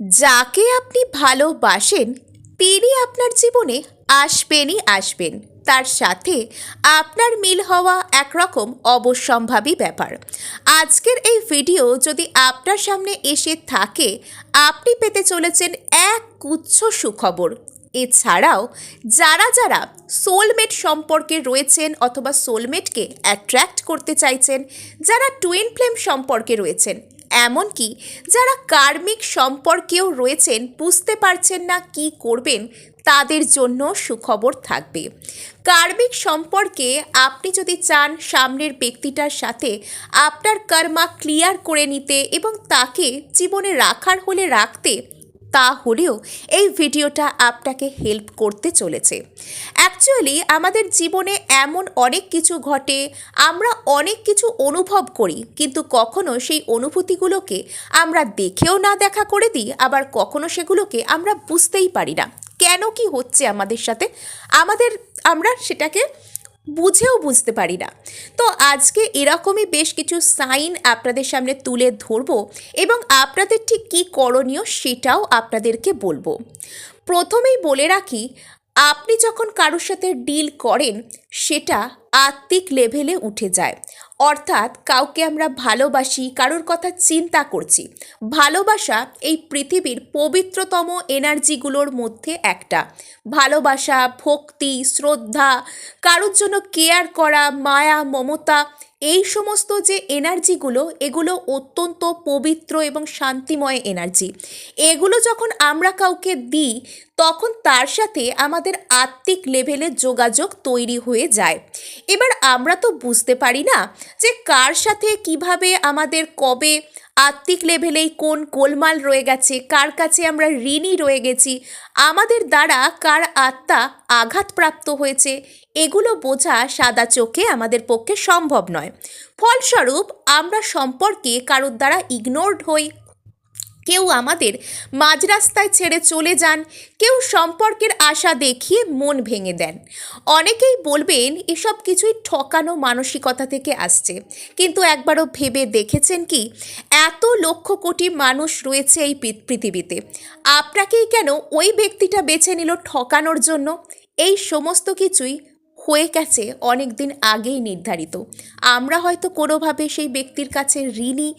যাকে আপনি ভালোবাসেন, তিনি আপনার জীবনে আসবেনই আসবেন। তার সাথে আপনার মিল হওয়া একরকম অবশ্যম্ভাবী ব্যাপার। আজকের এই ভিডিও যদি আপনার সামনে এসে থাকে, আপনি পেতে চলেছেন এক গুচ্ছ সুখবর। এছাড়াও, যারা যারা সোলমেট সম্পর্কে রয়েছেন অথবা সোলমেটকে অ্যাট্রাক্ট করতে চাইছেন, যারা টুইন ফ্লেম সম্পর্কে রয়েছেন এমনকি যারা কার্মিক সম্পর্কেও রয়েছেন, বুঝতে পারছেন না কি করবেন, তাদের জন্য সুখবর থাকবে। কার্মিক সম্পর্কে আপনি যদি চান সামনের ব্যক্তিটার সাথে আপনার কর্মা ক্লিয়ার করে নিতে এবং তাকে জীবনে রাখার হলে রাখতে তাহলেও এই ভিডিওটা আপনাকে হেল্প করতে চলেছে। অ্যাকচুয়ালি আমাদের জীবনে এমন অনেক কিছু ঘটে, আমরা অনেক কিছু অনুভব করি, কিন্তু কখনো সেই অনুভূতিগুলোকে আমরা দেখেও না দেখা করে দিই, আবার কখনো সেগুলোকে আমরা বুঝতেই পারি না। কেন কি হচ্ছে আমাদের সাথে? আমাদের, আমরা সেটাকে বুঝেও বুঝতে পারি না। তো আজকে এরকমই বেশ কিছু সাইন আপনাদের সামনে তুলে ধরবো এবং আপনাদের ঠিক কী করণীয় সেটাও আপনাদেরকে বলব। প্রথমেই বলে রাখি আপনি যখন কারোর সাথে ডিল করেন, সেটা আত্মিক লেভেলে উঠে যায়। অর্থাৎ কাউকে আমরা ভালোবাসি, কারোর কথা চিন্তা করছি। ভালোবাসা এই পৃথিবীর পবিত্রতম এনার্জিগুলোর মধ্যে একটা। ভালোবাসা, ভক্তি, শ্রদ্ধা, কারোর জন্য কেয়ার করা, মায়া, মমতা এই সমস্ত যে এনার্জিগুলো, এগুলো অত্যন্ত পবিত্র এবং শান্তিময় এনার্জি। এগুলো যখন আমরা কাউকে দিই, তখন তার সাথে আমাদের আত্মিক লেভেলে যোগাযোগ তৈরি হয়ে যায়। এবার আমরা তো বুঝতে পারি না যে কার সাথে কীভাবে আমাদের কবে আত্মিক লেভেলেই কোন গোলমাল রয়ে গেছে, কার কাছে আমরা ঋণী রয়ে গেছি, আমাদের দ্বারা কার আত্মা আঘাতপ্রাপ্ত হয়েছে এগুলো বোঝা সাদা চোখে আমাদের পক্ষে সম্ভব নয়। ফলস্বরূপ, আমরা সম্পর্কে কারোর দ্বারা ইগনোরড হই। কেউ আমাদের মাঝ রাস্তায় ছেড়ে চলে যান, কেউ সম্পর্কের আশা দেখিয়ে মন ভেঙে দেন। অনেকেই বলবেন, এসব কিছুই ঠকানো মানসিকতা থেকে আসছে। কিন্তু একবারও ভেবে দেখেছেন কি? এত লক্ষ কোটি মানুষ রয়েছে এই পৃথিবীতে। আপনাকেই কেন ওই ব্যক্তিটা বেছে নিল ঠকানোর জন্য? এই সমস্ত কিছুই হয়ে গেছে অনেক দিন আগেই নির্ধারিত। আমরা হয়তো কোনোভাবে সেই ব্যক্তির কাছে ঋণই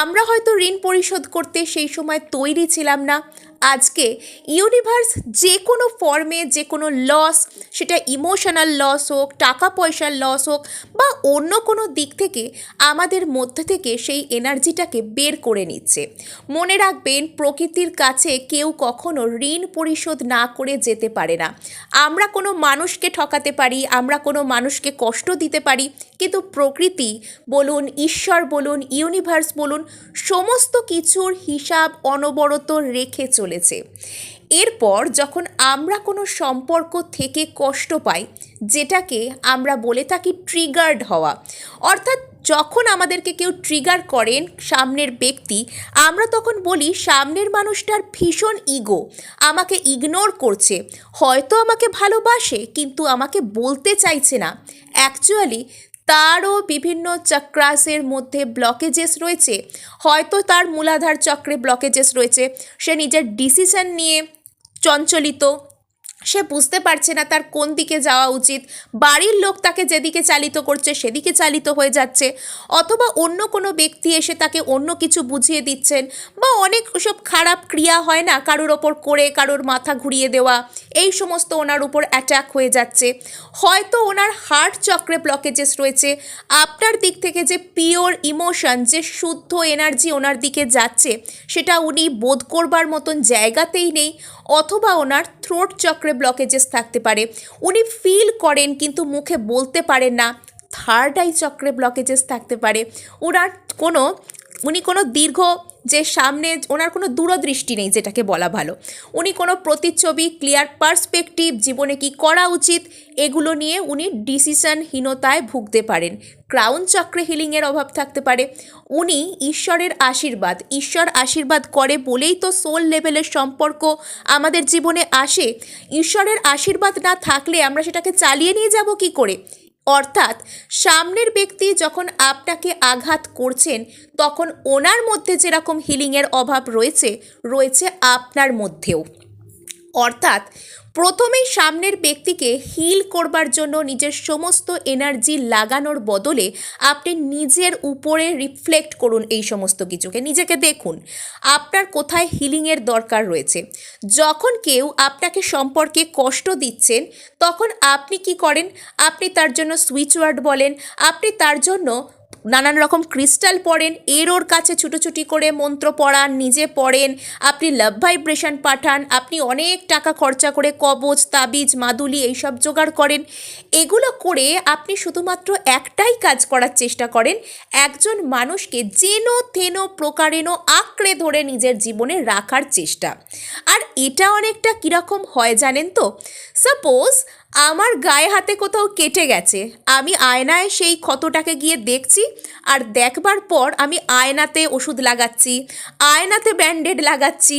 আমরা হয়তো ঋণ পরিশোধ করতে সেই সময় তৈরি ছিলাম না আজকে ইউনিভার্স যে কোনো ফর্মে যে কোনো লস সেটা ইমোশনাল লস হোক, টাকা পয়সার লস হোক, বা অন্য কোনো দিক থেকে আমাদের মধ্যে থেকে সেই এনার্জিটাকে বের করে নিচ্ছে। মনে রাখবেন, প্রকৃতির কাছে কেউ কখনো ঋণ পরিশোধ না করে যেতে পারে না। আমরা কোনো মানুষকে ঠকাতে পারি, আমরা কোনো মানুষকে কষ্ট দিতে পারি, কিন্তু প্রকৃতি বলুন, ঈশ্বর বলুন ইউনিভার্স বলুন, সমস্ত কিছুর হিসাব অনবরত রেখে চলেছে। এরপর যখন আমরা কোনো সম্পর্ক থেকে কষ্ট পাই, যেটাকে আমরা বলে থাকি ট্রিগার্ড হওয়া, অর্থাৎ যখন আমাদেরকে কেউ ট্রিগার করেন সামনের ব্যক্তি, আমরা তখন বলি সামনের মানুষটার ভীষণ ইগো আমাকে ইগনোর করছে। হয়তো আমাকে ভালোবাসে, কিন্তু আমাকে বলতে চাইছে না। অ্যাকচুয়ালি তারও বিভিন্ন চক্রাসের মধ্যে ব্লকেজেস রয়েছে। হয়তো তার মূলাধার চক্রে ব্লকেজেস রয়েছে। সে নিজের ডিসিশন নিয়ে চঞ্চলিত। সে বুঝতে পারছে না তার কোন দিকে যাওয়া উচিত। বাড়ির লোক তাকে যেদিকে চালিত করছে, সেদিকে চালিত হয়ে যাচ্ছে। অথবা অন্য কোনো ব্যক্তি এসে তাকে অন্য কিছু বুঝিয়ে দিচ্ছেন। বা অনেক সব খারাপ ক্রিয়া হয় না কারোর ওপর করে, কারোর মাথা ঘুরিয়ে দেওয়া। এই সমস্ত ওনার উপর অ্যাটাক হয়ে যাচ্ছে। হয়তো ওনার হার্ট চক্রে ব্লকেজেস রয়েছে। আপনার দিক থেকে যে পিওর ইমোশন যে শুদ্ধ এনার্জি ওনার দিকে যাচ্ছে, সেটা উনি বোধ করবার মতন জায়গাতেই নেই, অথবা ওনার থ্রোট চক্রে ব্লকেজেস থাকতে পারে। উনি ফিল করেন কিন্তু মুখে বলতে পারেন না থার্ড আই চক্রে ব্লকেজেস থাকতে পারে। ওনার কোনো, উনি কোনো দীর্ঘ যে সামনে ওনার কোনো দূরদৃষ্টি নেই যেটাকে বলা ভালো। উনি কোনো প্রতিচ্ছবি ক্লিয়ার পার্সপেক্টিভ জীবনে কি করা উচিত, এগুলো নিয়ে উনি ডিসিশনহীনতায় ভুগতে পারেন। ক্রাউন চক্রে হিলিংয়ের অভাব থাকতে পারে। উনি ঈশ্বরের আশীর্বাদ, ঈশ্বর আশীর্বাদ করে বলেই তো সোল লেভেলের সম্পর্ক আমাদের জীবনে আসে। ঈশ্বরের আশীর্বাদ না থাকলে আমরা সেটাকে চালিয়ে নিয়ে যাব কি করে? অর্থাৎ সামনের ব্যক্তি যখন আপনাকে আঘাত করছেন, তখন ওনার মধ্যে যেরকম হিলিংয়ের অভাব রয়েছে রয়েছে আপনার মধ্যেও। অর্থাৎ প্রথমেই সামনের ব্যক্তিকে হিল করবার জন্য নিজের সমস্ত এনার্জি লাগানোর বদলে আপনি নিজের উপরে রিফ্লেক্ট করুন এই সমস্ত কিছুকে। নিজেকে দেখুন, আপনার কোথায় হিলিংয়ের দরকার রয়েছে। যখন কেউ আপনাকে সম্পর্কে কষ্ট দিচ্ছেন, তখন আপনি কি করেন? আপনি তার জন্য সুইচ ওয়ার্ড বলেন, আপনি তার জন্য নানান রকম ক্রিস্টাল পড়েন এর ওর কাছে ছুটোছুটি করে মন্ত্র পড়ান, নিজে পড়েন, আপনি লাভ ভাইব্রেশন পাঠান, আপনি অনেক টাকা খরচা করে কবচ তাবিজ, মাদুলি এইসব জোগাড় করেন। এগুলো করে আপনি শুধুমাত্র একটাই কাজ করার চেষ্টা করেন, একজন মানুষকে যেন তেন প্রকারেণ আঁকড়ে ধরে নিজের জীবনে রাখার চেষ্টা। আর এটা অনেকটা কীরকম হয় জানেন তো? সাপোজ আমার গায়ে হাতে কোথাও কেটে গেছে। আমি আয়নায় সেই ক্ষতটাকে গিয়ে দেখছি আর দেখবার পর আমি আয়নাতে ওষুধ লাগাচ্ছি, আয়নাতে ব্যান্ডেড লাগাচ্ছি।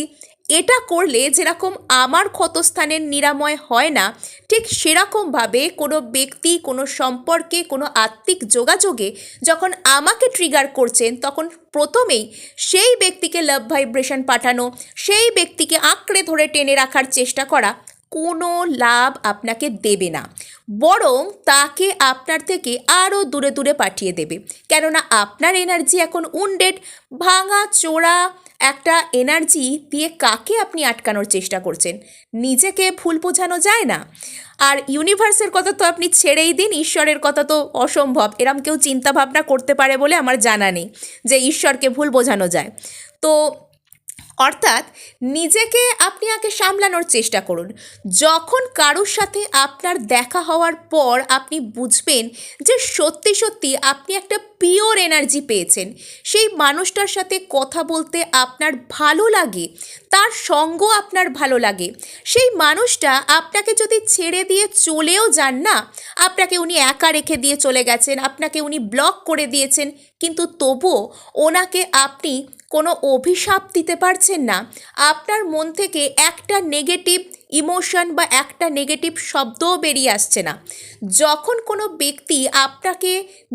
এটা করলে যেরকম আমার ক্ষতস্থানের নিরাময় হয় না, ঠিক সেরকমভাবে কোনো ব্যক্তি, কোনো সম্পর্কে, কোনো আত্মিক যোগাযোগে যখন আমাকে ট্রিগার করছেন, তখন প্রথমেই সেই ব্যক্তিকে লাভ ভাইব্রেশন পাঠানো, সেই ব্যক্তিকে আঁকড়ে ধরে টেনে রাখার চেষ্টা করা কোনো লাভ আপনাকে দেবে না। বরং তাকে আপনার থেকে আরও দূরে দূরে পাঠিয়ে দেবে। কেননা আপনার এনার্জি এখন উন্ডেড ভাঙা, চোরা একটা এনার্জি দিয়ে কাকে আপনি আটকানোর চেষ্টা করছেন? নিজেকে ভুল বোঝানো যায় না? আর ইউনিভার্সের কথা তো আপনি ছেড়েই দিন, ঈশ্বরের কথা তো অসম্ভব। এরম কেউ চিন্তাভাবনা করতে পারে বলে আমার জানা নেই যে ঈশ্বরকে ভুল বোঝানো যায়। তো অর্থাৎ নিজেকে আপনি আগে সামলানোর চেষ্টা করুন। যখন কারোর সাথে আপনার দেখা হওয়ার পর আপনি বুঝবেন যে সত্যি সত্যি আপনি একটা পিওর এনার্জি পেয়েছেন। সেই মানুষটার সাথে কথা বলতে আপনার ভালো লাগে, তার সঙ্গ আপনার ভালো লাগে। সেই মানুষটা আপনাকে যদি ছেড়ে দিয়ে চলেও যান না, আপনাকে উনি একা রেখে দিয়ে চলে গেছেন, আপনাকে উনি ব্লক করে দিয়েছেন, কিন্তু তবুও ওনাকে আপনি কোনো অভিশাপ দিতে পারছেন না। আপনার মন থেকে একটা নেগেটিভ ইমোশন বা একটা নেগেটিভ শব্দও বেরিয়ে আসছে না। যখন কোনো ব্যক্তি আপনাকে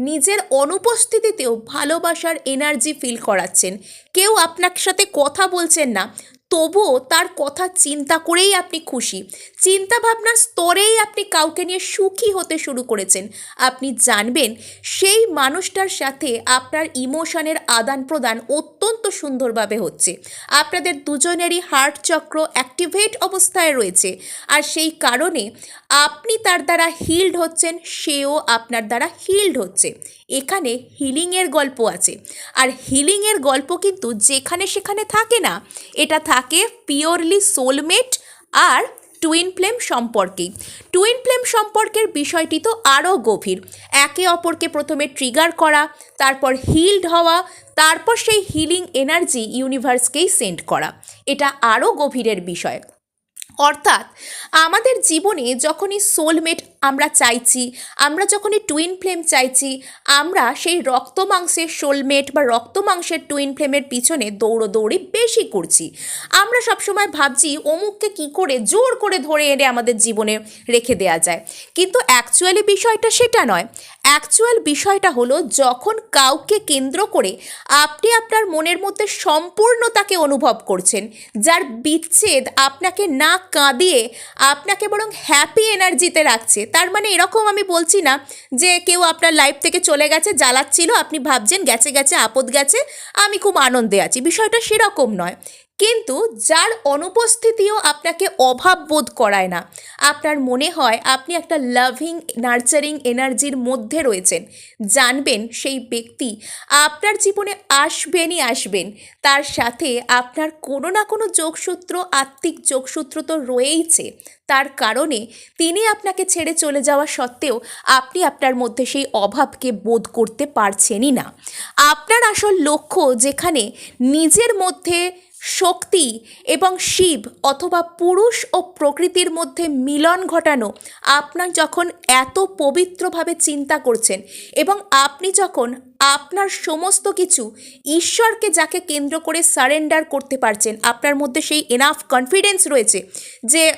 নিজের অনুপস্থিতিতেও ভালোবাসার এনার্জি ফিল করাচ্ছেন, কেউ আপনার সাথে কথা বলছেন না তবুও তার কথা চিন্তা করেই আপনি খুশি। চিন্তা ভাবনার স্তরেই আপনি কাউকে নিয়ে সুখী হতে শুরু করেছেন। আপনি জানবেন, সেই মানুষটার সাথে আপনার ইমোশনের আদান প্রদান অত্যন্ত সুন্দরভাবে হচ্ছে। আপনাদের দুজনেরই হার্ট চক্র অ্যাক্টিভেট অবস্থায় রয়েছে। আর সেই কারণে আপনি তার দ্বারা হিল্ড হচ্ছেন, সেও আপনার দ্বারা হিল্ড হচ্ছে। এখানে হিলিংয়ের গল্প আছে। আর হিলিংয়ের গল্প কিন্তু যেখানে সেখানে থাকে না। এটা থাকে পিওরলি সোলমেট আর টুইন ফ্লেম সম্পর্কেই টুইন ফ্লেম সম্পর্কের বিষয়টি তো আরও গভীর। একে অপরকে প্রথমে ট্রিগার করা, তারপর হিল্ড হওয়া, তারপর সেই হিলিং এনার্জি ইউনিভার্সকেই সেন্ড করা। এটা আরও গভীরের বিষয়। অর্থাৎ আমাদের জীবনে যখনই সোলমেট আমরা চাইছি, আমরা যখনই টুইন ফ্লেম চাইছি, আমরা সেই রক্ত মাংসের সোলমেট বা রক্ত মাংসের টুইন ফ্লেমের পিছনে দৌড়োদৌড়ি বেশি করছি। আমরা সবসময় ভাবছি অমুককে কি করে জোর করে ধরে এনে আমাদের জীবনে রেখে দেওয়া যায়। কিন্তু অ্যাকচুয়ালি বিষয়টা সেটা নয়। অ্যাকচুয়াল বিষয়টা হলো যখন কাউকে কেন্দ্র করে আপনি আপনার মনের মধ্যে সম্পূর্ণতাকে অনুভব করছেন, যার বিচ্ছেদ আপনাকে না কাঁদিয়ে আপনাকে বরং হ্যাপি এনার্জিতে রাখছে তার মানে এরকম আমি বলছি না যে কেউ আপনার লাইফ থেকে চলে গেছে, জ্বালাচ্ছিল, আপনি ভাবছেন গেছে গেছে, আপদ গেছে, আমি খুব আনন্দে আছি। বিষয়টা সেরকম নয়। কিন্তু যার অনুপস্থিতিও আপনাকে অভাব বোধ করায় না। আপনার মনে হয় আপনি একটা লাভিং নার্চারিং এনার্জির মধ্যে রয়েছেন। জানবেন সেই ব্যক্তি আপনার জীবনে আসবেনই আসবেন। তার সাথে আপনার কোনো না কোনো যোগসূত্র, আত্মিক যোগসূত্র তো রয়েইছে। তার কারণে তিনি আপনাকে ছেড়ে চলে যাওয়া সত্ত্বেও আপনি আপনার মধ্যে সেই অভাবকে বোধ করতে পারছেনই না। আপনার আসল লক্ষ্য যেখানে নিজের মধ্যে শক্তি এবং শিব অথবা পুরুষ ও প্রকৃতির মধ্যে মিলন ঘটানো আপনার যখন এত পবিত্রভাবে চিন্তা করছেন এবং আপনি যখন আপনার সমস্ত কিছু ঈশ্বরকে যাকে কেন্দ্র করে সারেন্ডার করতে পারছেন, আপনার মধ্যে সেই এনাফ কনফিডেন্স রয়েছে যে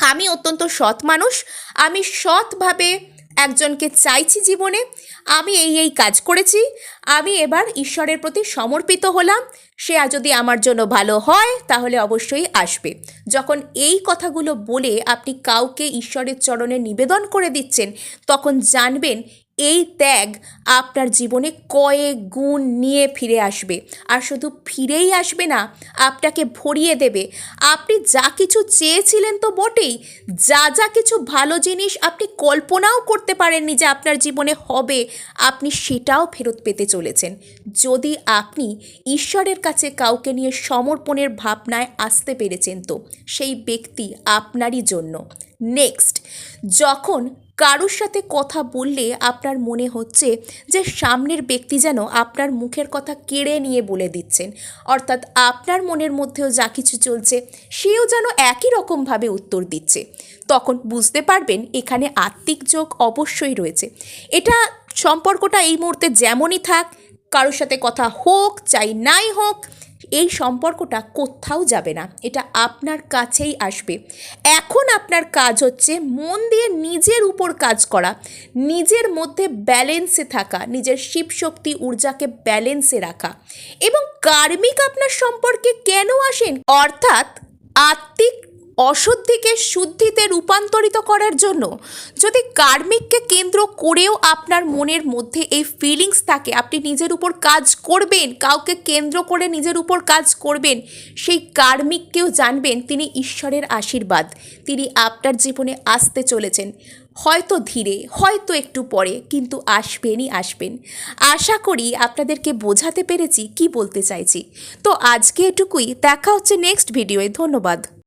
আমি অত্যন্ত সৎ মানুষ, আমি সৎভাবে একজনকে চাইছি জীবনে আমি এই এই কাজ করেছি। আমি এবার ঈশ্বরের প্রতি সমর্পিত হলাম। সে যদি আমার জন্য ভালো হয়, তাহলে অবশ্যই আসবে। যখন এই কথাগুলো বলে আপনি কাউকে ঈশ্বরের চরণে নিবেদন করে দিচ্ছেন, তখন জানবেন এই ত্যাগ আপনার জীবনে কয়েক গুণ নিয়ে ফিরে আসবে। আর শুধু ফিরেই আসবে না, আপনাকে ভরিয়ে দেবে। আপনি যা কিছু চেয়েছিলেন তো বটেই, যা যা কিছু ভালো জিনিস আপনি কল্পনাও করতে পারেননি যে আপনার জীবনে হবে, আপনি সেটাও ফেরত পেতে চলেছেন। যদি আপনি ঈশ্বরের কাছে কাউকে নিয়ে সমর্পণের ভাবনায় আসতে পেরেছেন তো, সেই ব্যক্তি আপনারই জন্য। নেক্সট যখন কারোর সাথে কথা বললে আপনার মনে হচ্ছে যে সামনের ব্যক্তি যেন আপনার মুখের কথা কেড়ে নিয়ে বলে দিচ্ছেন। অর্থাৎ আপনার মনের মধ্যেও যা কিছু চলছে, সেও যেন একই রকমভাবে উত্তর দিচ্ছে। তখন বুঝতে পারবেন এখানে আত্মিক যোগ অবশ্যই রয়েছে। এটা সম্পর্কটা এই মুহূর্তে যেমনই থাক, কারোর সাথে কথা হোক, চাই নাই হোক এই সম্পর্কটা কোথাও যাবে না। এটা আপনার কাছেই আসবে। এখন আপনার কাজ হচ্ছে মন দিয়ে নিজের উপর কাজ করা, নিজের মধ্যে ব্যালেন্সে থাকা, নিজের শিবশক্তি ঊর্জাকে ব্যালেন্সে রাখা। এবং কার্মিক আপনার সম্পর্কে কেন আসেন? অর্থাৎ আত্মিক অশুদ্ধিকে শুদ্ধিতে রূপান্তরিত করার জন্য যদি কার্মিককে কেন্দ্র করেও আপনার মনের মধ্যে এই ফিলিংস থাকে, আপনি নিজের উপর কাজ করবেন, কাউকে কেন্দ্র করে নিজের উপর কাজ করবেন, সেই কার্মিককেও জানবেন তিনি ঈশ্বরের আশীর্বাদ, তিনি আপনার জীবনে আসতে চলেছেন। হয়তো ধীরে, হয়তো একটু পরে, কিন্তু আসবেনই আসবেন। আশা করি আপনাদেরকে বোঝাতে পেরেছি, কি বলতে চাইছি। তো আজকে এটুকুই, দেখা হচ্ছে নেক্সট ভিডিওয়ে ধন্যবাদ।